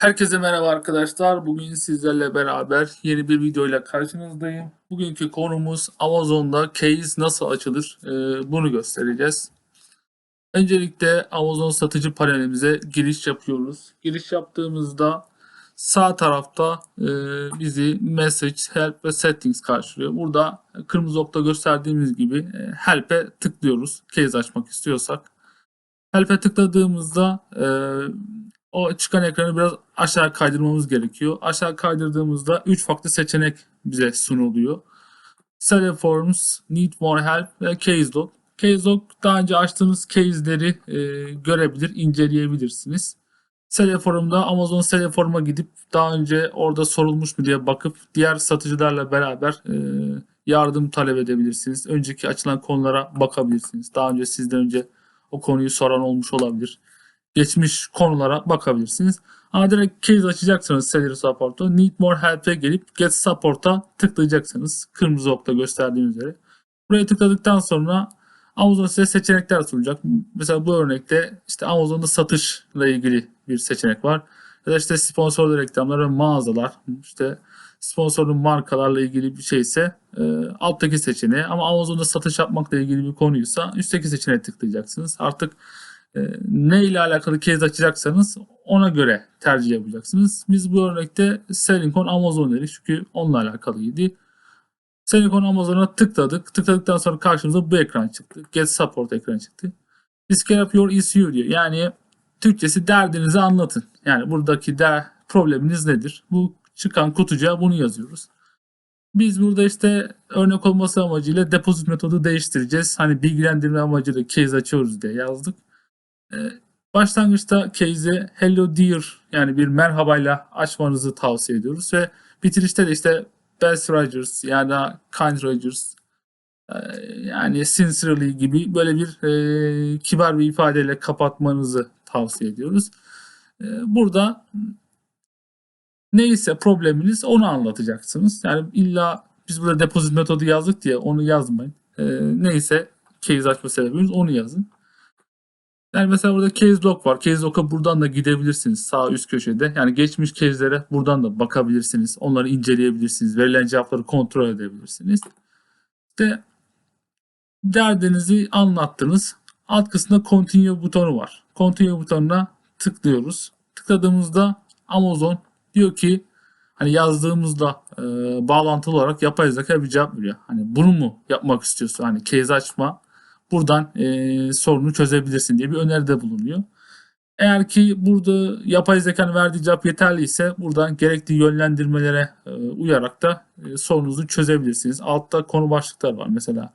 Herkese merhaba arkadaşlar. Bugün sizlerle beraber yeni bir videoyla karşınızdayım. Bugünkü konumuz Amazon'da case nasıl açılır Ee, bunu göstereceğiz. Öncelikle Amazon satıcı panelimize giriş yapıyoruz. Giriş yaptığımızda sağ tarafta e, bizi Message, Help ve Settings karşılıyor. Burada kırmızı okta gösterdiğimiz gibi e, Help'e tıklıyoruz. Case açmak istiyorsak. Help'e tıkladığımızda e, o çıkan ekranı biraz aşağı kaydırmamız gerekiyor. Aşağı kaydırdığımızda 3 farklı seçenek bize sunuluyor. Select Forms, Need More Help ve Case Log. Case Log daha önce açtığınız case'leri e, görebilir, inceleyebilirsiniz. Select Form'da Amazon Select Form'a gidip daha önce orada sorulmuş mu diye bakıp diğer satıcılarla beraber e, yardım talep edebilirsiniz. Önceki açılan konulara bakabilirsiniz. Daha önce sizden önce o konuyu soran olmuş olabilir geçmiş konulara bakabilirsiniz. Ama direkt case açacaksanız Celery Support'ta Need More Help'e gelip Get Support'a tıklayacaksınız. Kırmızı okta gösterdiğim üzere. Buraya tıkladıktan sonra Amazon size seçenekler sunacak. Mesela bu örnekte işte Amazon'da satışla ilgili bir seçenek var. Ya da işte sponsorlu reklamlar ve mağazalar. işte sponsorlu markalarla ilgili bir şeyse e, alttaki seçeneği ama Amazon'da satış yapmakla ilgili bir konuysa üstteki seçeneğe tıklayacaksınız. Artık ne ile alakalı case açacaksanız ona göre tercih yapacaksınız. Biz bu örnekte Selling on Amazon dedik çünkü onunla alakalıydı. Selling on Amazon'a tıkladık. Tıkladıktan sonra karşımıza bu ekran çıktı. Get Support ekranı çıktı. Describe your issue diyor. Yani Türkçesi derdinizi anlatın. Yani buradaki der, probleminiz nedir? Bu çıkan kutucuğa bunu yazıyoruz. Biz burada işte örnek olması amacıyla depozit metodu değiştireceğiz. Hani bilgilendirme amacıyla case açıyoruz diye yazdık. Ee, başlangıçta case'i hello dear yani bir merhabayla açmanızı tavsiye ediyoruz ve bitirişte de işte best Rogers ya da kind Rogers e, yani sincerely gibi böyle bir e, kibar bir ifadeyle kapatmanızı tavsiye ediyoruz. E, burada neyse probleminiz onu anlatacaksınız. Yani illa biz burada depozit metodu yazdık diye onu yazmayın. Neyse case açma sebebimiz onu yazın. Yani mesela burada case log var. Case log'a buradan da gidebilirsiniz sağ üst köşede. Yani geçmiş case'lere buradan da bakabilirsiniz. Onları inceleyebilirsiniz. Verilen cevapları kontrol edebilirsiniz. İşte derdinizi anlattınız. Alt kısmında continue butonu var. Continue butonuna tıklıyoruz. Tıkladığımızda Amazon diyor ki hani yazdığımızda e, bağlantılı olarak yapay zeka bir cevap veriyor. Hani bunu mu yapmak istiyorsun? Hani case açma buradan e, sorunu çözebilirsin diye bir öneride bulunuyor. Eğer ki burada yapay zekanın verdiği cevap yeterli ise buradan gerekli yönlendirmelere e, uyarak da e, sorunuzu çözebilirsiniz. Altta konu başlıkları var. Mesela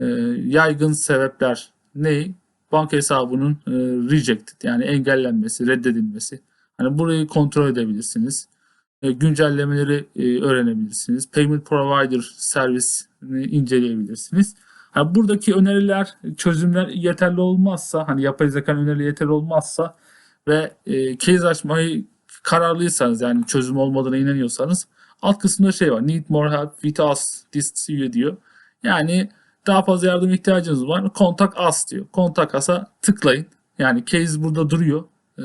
e, yaygın sebepler ne? Banka hesabının e, rejected yani engellenmesi, reddedilmesi. Hani burayı kontrol edebilirsiniz. E, güncellemeleri e, öğrenebilirsiniz. Payment Provider servisini inceleyebilirsiniz. Yani buradaki öneriler, çözümler yeterli olmazsa, hani yapay zeka önerileri yeterli olmazsa ve e, case açmayı kararlıysanız yani çözüm olmadığına inanıyorsanız alt kısımda şey var. Need more help with us this year diyor. Yani daha fazla yardım ihtiyacınız var. Kontak us diyor. Kontak us'a tıklayın. Yani case burada duruyor. E,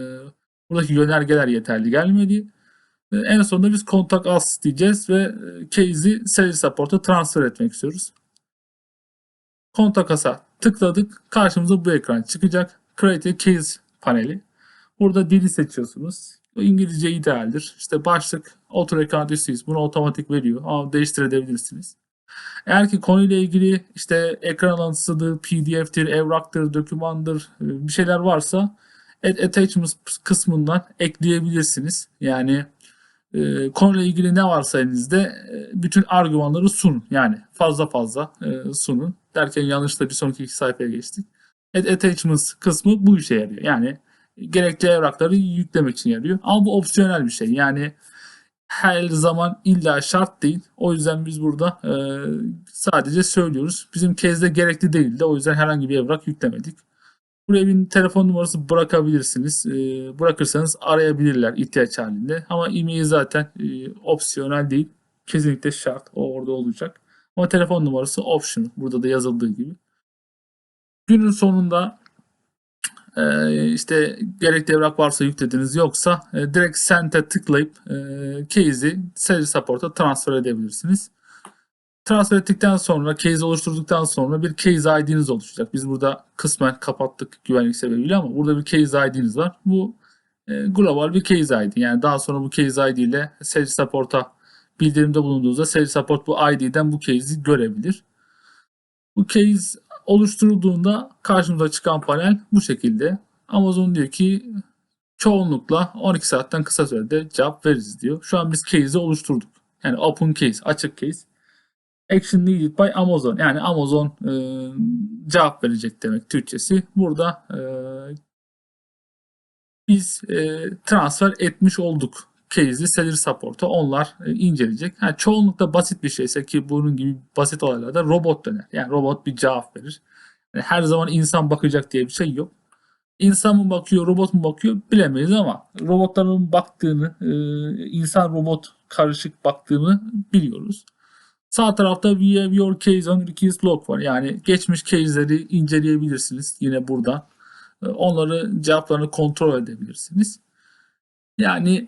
buradaki yönergeler yeterli gelmedi. E, en sonunda biz kontak us diyeceğiz ve e, case'i sales support'a transfer etmek istiyoruz. Kontak asa tıkladık. Karşımıza bu ekran çıkacak. Create a Case paneli. Burada dili seçiyorsunuz. İngilizce idealdir. İşte başlık Auto Account Issues bunu otomatik veriyor. Ama değiştirebilirsiniz. Eğer ki konuyla ilgili işte ekran alıntısıdır, pdf'tir, evraktır, dokümandır e, bir şeyler varsa attachments kısmından ekleyebilirsiniz. Yani e, konuyla ilgili ne varsa elinizde e, bütün argümanları sunun. Yani fazla fazla e, sunun. Derken yanlışla bir sonraki iki sayfaya geçtik. Attachments kısmı bu işe yarıyor. Yani gerekli evrakları yüklemek için yarıyor. Ama bu opsiyonel bir şey. Yani her zaman illa şart değil. O yüzden biz burada e, sadece söylüyoruz. Bizim kezde gerekli değildi. O yüzden herhangi bir evrak yüklemedik. Buraya bir telefon numarası bırakabilirsiniz. E, bırakırsanız arayabilirler ihtiyaç halinde. Ama e-mail zaten e, opsiyonel değil. Kesinlikle şart. O orada olacak. Ama telefon numarası optional. Burada da yazıldığı gibi. Günün sonunda e, işte gerekli evrak varsa yüklediniz yoksa e, direkt send'e tıklayıp e, case'i Sage Support'a transfer edebilirsiniz. Transfer ettikten sonra, case oluşturduktan sonra bir case ID'niz oluşacak. Biz burada kısmen kapattık güvenlik sebebiyle ama burada bir case ID'niz var. Bu e, global bir case ID. Yani daha sonra bu case ID ile Sage Support'a bildirimde bulunduğunuzda Sage Support bu ID'den bu case'i görebilir. Bu case oluşturulduğunda karşımıza çıkan panel bu şekilde. Amazon diyor ki çoğunlukla 12 saatten kısa sürede cevap veririz diyor. Şu an biz case'i oluşturduk. Yani open case, açık case. Action needed by Amazon. Yani Amazon e, cevap verecek demek Türkçesi. Burada e, biz e, transfer etmiş olduk case'i Seller Support'a. Onlar e, inceleyecek. Yani çoğunlukla basit bir şeyse ki bunun gibi basit olaylarda robot döner. Yani robot bir cevap verir. Yani her zaman insan bakacak diye bir şey yok. İnsan mı bakıyor, robot mu bakıyor bilemeyiz ama robotların baktığını, e, insan robot karışık baktığını biliyoruz. Sağ tarafta We have your case on request log var. Yani geçmiş case'leri inceleyebilirsiniz yine burada. E, Onları cevaplarını kontrol edebilirsiniz. Yani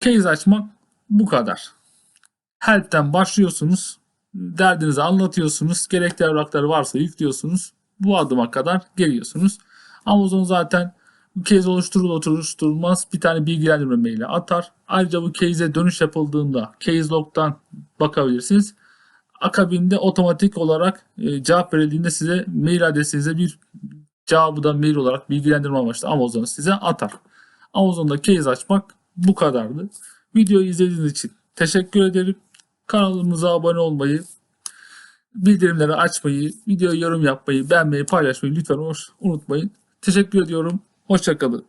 case açmak bu kadar. Help'ten başlıyorsunuz. Derdinizi anlatıyorsunuz. Gerekli evrakları varsa yüklüyorsunuz. Bu adıma kadar geliyorsunuz. Amazon zaten bu case oluşturulur oluşturulmaz bir tane bilgilendirme maili atar. Ayrıca bu case'e dönüş yapıldığında case log'dan bakabilirsiniz. Akabinde otomatik olarak e, cevap verildiğinde size mail adresinize bir cevabı da mail olarak bilgilendirme amaçlı Amazon size atar. Amazon'da case açmak bu kadardı. Videoyu izlediğiniz için teşekkür ederim. Kanalımıza abone olmayı, bildirimleri açmayı, videoya yorum yapmayı, beğenmeyi, paylaşmayı lütfen unutmayın. Teşekkür ediyorum. Hoşçakalın.